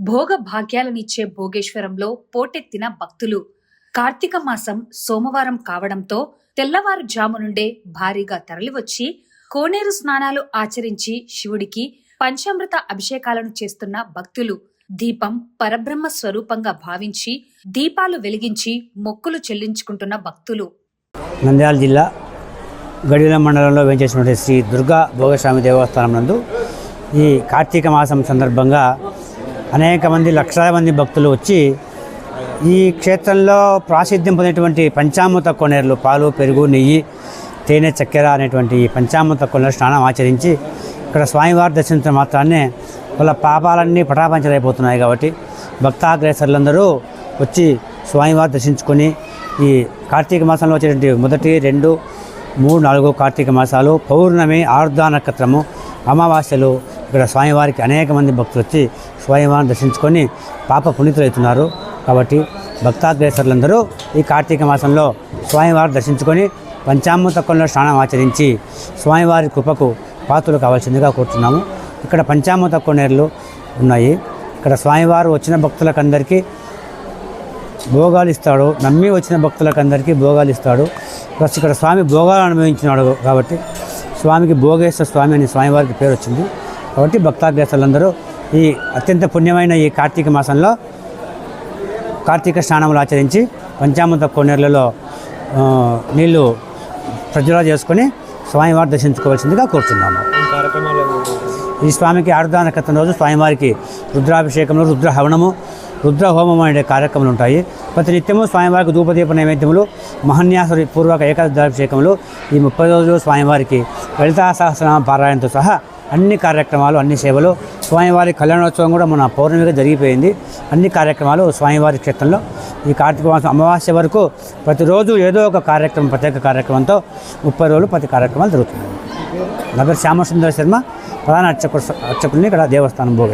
భోగ భాగ్యాలనిచ్చే భోగేశ్వరంలో పోటెత్తిన భక్తులు. కార్తీక మాసం సోమవారం కావడంతో తెల్లవారుజాము నుండే భారీగా తరలివచ్చి కోనేరు స్నానాలు ఆచరించి శివుడికి పంచామృత అభిషేకాలను చేస్తున్న భక్తులు దీపం పరబ్రహ్మ స్వరూపంగా భావించి దీపాలు వెలిగించి మొక్కులు చెల్లించుకుంటున్న భక్తులు. నంద్యాల జిల్లా గడిల మండలంలో వేయించేసినటువంటి శ్రీ దుర్గా భోగస్వామి దేవస్థానం నందు ఈ కార్తీక మాసం సందర్భంగా అనేక మంది లక్షలాది మంది భక్తులు వచ్చి ఈ క్షేత్రంలో ప్రాసిద్ధ్యం పొందినటువంటి పంచామృత కొనేరులు పాలు పెరుగు నెయ్యి తేనె చక్కెర అనేటువంటి ఈ పంచామృత కొనేరు స్నానం ఆచరించి ఇక్కడ స్వామివారి దర్శించడం మాత్రాన్నే వాళ్ళ పాపాలన్నీ పటాపంచలైపోతున్నాయి కాబట్టి భక్తాగ్రేసర్లందరూ వచ్చి స్వామివారి దర్శించుకొని ఈ కార్తీక మాసంలో వచ్చేటువంటి మొదటి రెండు మూడు నాలుగు కార్తీక మాసాలు పౌర్ణమి ఆర్ధా నక్షత్రము అమావాస్యలు ఇక్కడ స్వామివారికి అనేక మంది భక్తులు వచ్చి స్వామివారిని దర్శించుకొని పాప పునీతులవుతున్నారు. కాబట్టి భక్తాగ్రేసరులందరూ ఈ కార్తీక మాసంలో స్వామివారిని దర్శించుకొని పంచామృతకంలో స్నానం ఆచరించి స్వామివారి కృపకు పాత్రలు కావాల్సిందిగా కోరుతున్నాము ఇక్కడ పంచామృత నేర్లు ఉన్నాయి. ఇక్కడ స్వామివారు వచ్చిన భక్తులకందరికీ భోగాలు ఇస్తాడు నమ్మి వచ్చిన భక్తులకు అందరికీ భోగాలు ఇస్తాడు ప్లస్ ఇక్కడ స్వామి భోగాలు అనుభవించినాడు కాబట్టి స్వామికి భోగేశ్వర స్వామి అని స్వామివారికి పేరు వచ్చింది కాబట్టి భక్తాగ్రస్తులందరూ ఈ అత్యంత పుణ్యమైన ఈ కార్తీక మాసంలో కార్తీక స్నానములు ఆచరించి పంచామృత కోనేరులలో నీళ్ళు ప్రజ్వల చేసుకొని స్వామివారు దర్శించుకోవాల్సిందిగా కోరుతున్నాము ఈ స్వామికి ఆరుదాన కథన రోజు స్వామివారికి రుద్రాభిషేకంలో రుద్ర హవనము రుద్ర హోమం అనే కార్యక్రమాలు ఉంటాయి. ప్రతి నిత్యము స్వామివారికి ధూపదీప నైవేద్యములు మహన్యాసురి పూర్వక ఏకాదశాభిషేకములు ఈ ముప్పై రోజులు స్వామివారికి లలితా సహస్రనామ పారాయణతో సహా అన్ని కార్యక్రమాలు అన్ని సేవలు. స్వామివారి కళ్యాణోత్సవం కూడా మన పౌర్ణమిగా జరిగిపోయింది. అన్ని కార్యక్రమాలు స్వామివారి క్షేత్రంలో. ఈ కార్తీక మాసం అమావాస్య వరకు ప్రతిరోజు ఏదో ఒక కార్యక్రమం ప్రత్యేక కార్యక్రమంతో ముప్పై రోజులు ప్రతి కార్యక్రమాలు జరుగుతున్నాయి. నగర్ శ్యామసుందర శర్మ ప్రధాన అర్చకుడు అర్చకుడిని ఇక్కడ దేవస్థానం భోగ